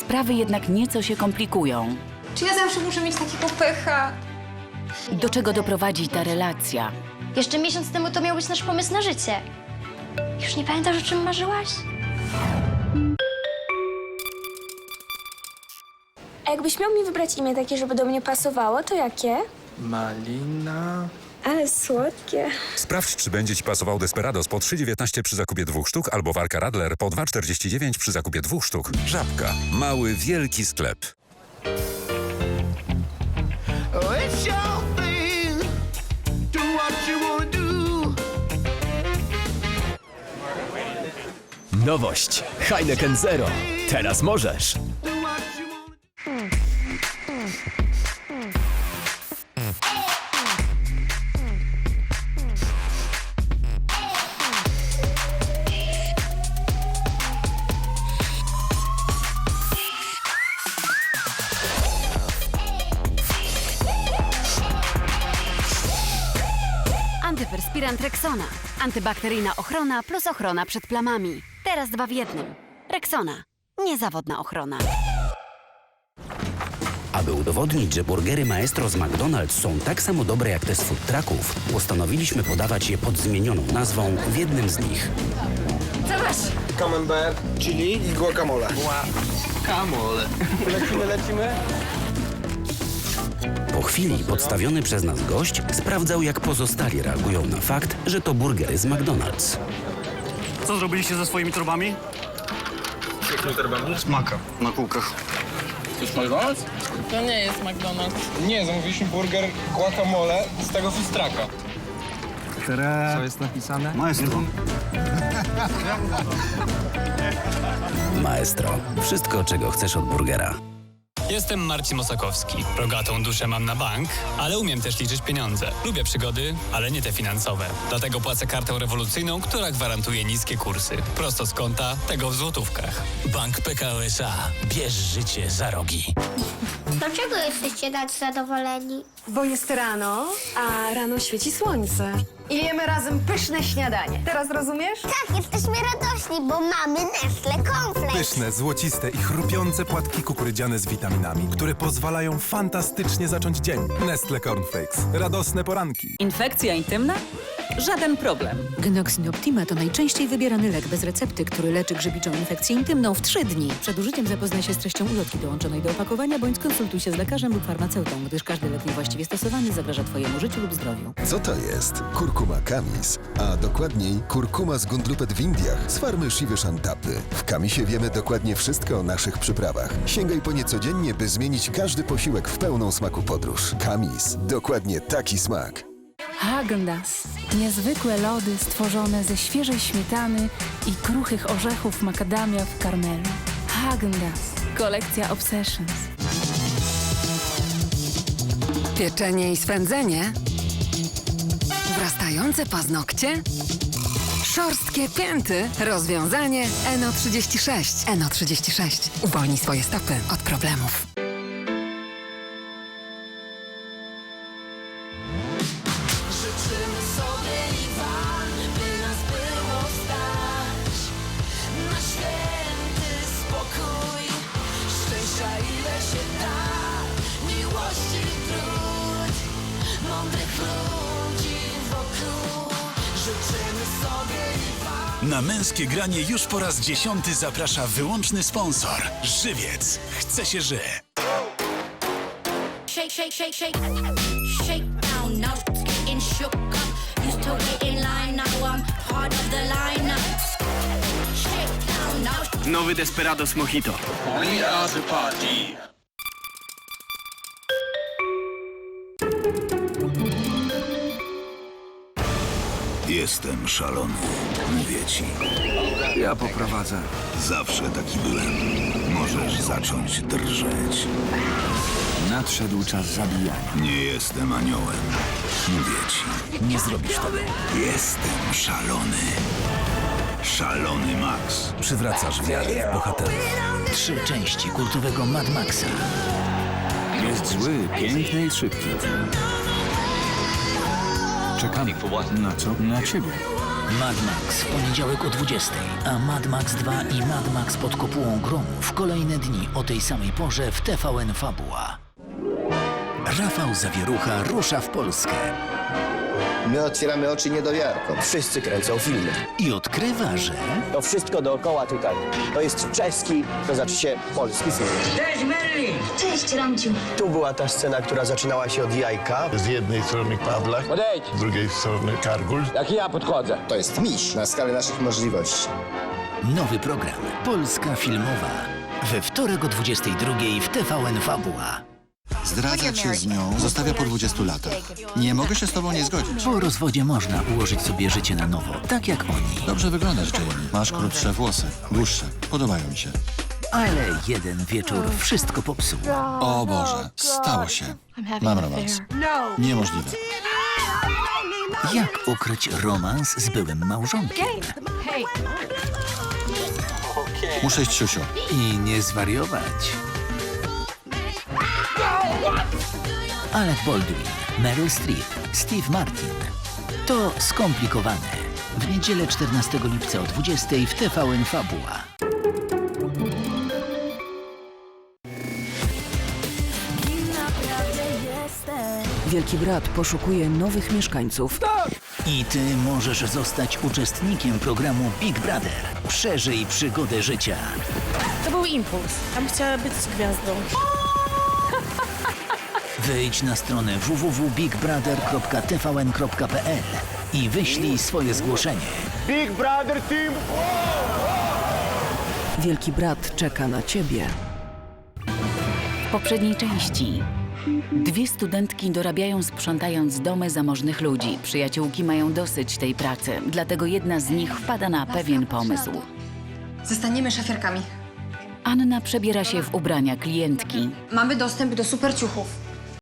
Sprawy jednak nieco się komplikują. Czy ja zawsze muszę mieć takiego pecha? Do czego doprowadzi ta relacja? Jeszcze miesiąc temu to miał być nasz pomysł na życie. Już nie pamiętasz, o czym marzyłaś? A jakbyś miał mi wybrać imię takie, żeby do mnie pasowało, to jakie? Malina. Ale słodkie. Sprawdź, czy będzie Ci pasował Desperados po 3,19 przy zakupie dwóch sztuk albo Warka Radler po 2,49 przy zakupie dwóch sztuk. Żabka. Mały, wielki sklep. Nowość. Heineken Zero. Teraz możesz. Antyperspirant Rexona. Antybakteryjna ochrona plus ochrona przed plamami. Teraz dwa w jednym. Rexona. Niezawodna ochrona. Aby udowodnić, że burgery Maestro z McDonald's są tak samo dobre jak te z food trucków, postanowiliśmy podawać je pod zmienioną nazwą w jednym z nich. Camembert, chili i guacamole. Guacamole. Lecimy, lecimy. Po chwili podstawiony przez nas gość sprawdzał, jak pozostali reagują na fakt, że to burgery z McDonald's. Co zrobiliście ze swoimi torbami? Jakimi torbami? Smaka. Na kółkach. To nie jest McDonald's. Nie, zamówiliśmy burger guacamole z tego fustraka. Co jest napisane? Maestro. Maestro. Wszystko, czego chcesz od burgera. Jestem Marcin Mosakowski. Rogatą duszę mam na bank, ale umiem też liczyć pieniądze. Lubię przygody, ale nie te finansowe. Dlatego płacę kartą rewolucyjną, która gwarantuje niskie kursy. Prosto z konta, tego w złotówkach. Bank PKO SA. Bierz życie za rogi. Dlaczego jesteście tak zadowoleni? Bo jest rano, a rano świeci słońce. I jemy razem pyszne śniadanie. Teraz rozumiesz? Tak, jesteśmy radośni, bo mamy Nestle Cornflakes. Pyszne, złociste i chrupiące płatki kukurydziane z witaminami, które pozwalają fantastycznie zacząć dzień. Nestle Cornflakes. Radosne poranki. Infekcja intymna? Żaden problem. Genoxin Optima to najczęściej wybierany lek bez recepty, który leczy grzybiczą infekcję intymną w 3 dni. Przed użyciem zapoznaj się z treścią ulotki dołączonej do opakowania bądź konsultuj się z lekarzem lub farmaceutą, gdyż każdy lek niewłaściwie stosowany zagraża Twojemu życiu lub zdrowiu. Co to jest? Kurkuma kamis, a dokładniej kurkuma z Gundlupet w Indiach z farmy Shiwy Shantapy. W kamisie wiemy dokładnie wszystko o naszych przyprawach. Sięgaj po nie codziennie, by zmienić każdy posiłek w pełną smaku podróż. Kamis. Dokładnie taki smak. Häagen-Dazs. Niezwykłe lody stworzone ze świeżej śmietany i kruchych orzechów makadamia w karmelu. Häagen-Dazs. Kolekcja Obsessions. Pieczenie i swędzenie? Wrastające paznokcie? Szorstkie pięty? Rozwiązanie NO36. NO36. Uwolnij swoje stopy od problemów. Na męskie granie już po raz dziesiąty zaprasza wyłączny sponsor. Żywiec. Chce się ży. Shake, shake, shake, shake. Shake down, now getting shook up. Used to wait in line, now I'm part of the lineup. Shake down, now Nowy Desperados Mojito. We are the party. Jestem szalony. Mówię ci. Ja poprowadzę. Zawsze taki byłem. Możesz zacząć drżeć. Nadszedł czas zabijania. Nie jestem aniołem. Mówię ci. Nie zrobisz tego. Jestem szalony. Szalony Max. Przywracasz wiarę w bohaterów. Trzy części kultowego Mad Maxa. Jest zły, piękny i szybki. Czekamy. Na co? Na ciebie. Mad Max w poniedziałek o 20, a Mad Max 2 i Mad Max pod kopułą gromu w kolejne dni o tej samej porze w TVN Fabuła. Rafał Zawierucha rusza w Polskę My otwieramy oczy niedowiarkom. Wszyscy kręcą filmy. i odkrywa, że To wszystko dookoła tutaj. To jest czeski, to znaczy się polski film. Cześć, Merlin! Cześć, Ramciu! Tu była ta scena, która zaczynała się od jajka. Z jednej strony Pawlak, z drugiej strony Kargul. Jak ja podchodzę. To jest miś na skalę naszych możliwości. nowy program Polska Filmowa. We wtorek o 22 w TVN Fabuła. Zdradza cię z nią, zostawia po 20 latach. Nie mogę się z tobą nie zgodzić. Po rozwodzie można ułożyć sobie życie na nowo, tak jak oni. Dobrze wyglądasz, Jamie. Masz krótsze włosy, dłuższe. Podobają mi się. Ale jeden wieczór wszystko popsuł. O Boże, stało się. Mam romans. Niemożliwe. Jak ukryć romans z byłym małżonkiem? Muszę iść, siusiu. I nie zwariować. Alec Baldwin, Meryl Streep, Steve Martin. To skomplikowane. W niedzielę 14 lipca o 20 w TVN Fabuła. Wielki Brat poszukuje nowych mieszkańców. I ty możesz zostać uczestnikiem programu Big Brother. Przeżyj przygodę życia. To był impuls. Tam chciała być gwiazdą. Wejdź na stronę www.bigbrother.tvn.pl i wyślij swoje zgłoszenie. Big Brother Team! Wielki Brat czeka na ciebie. W poprzedniej części. Dwie studentki dorabiają sprzątając domy zamożnych ludzi. Przyjaciółki mają dosyć tej pracy, dlatego jedna z nich wpada na pewien pomysł. Zostaniemy szafierkami. Anna przebiera się w ubrania klientki. Mamy dostęp do super ciuchów.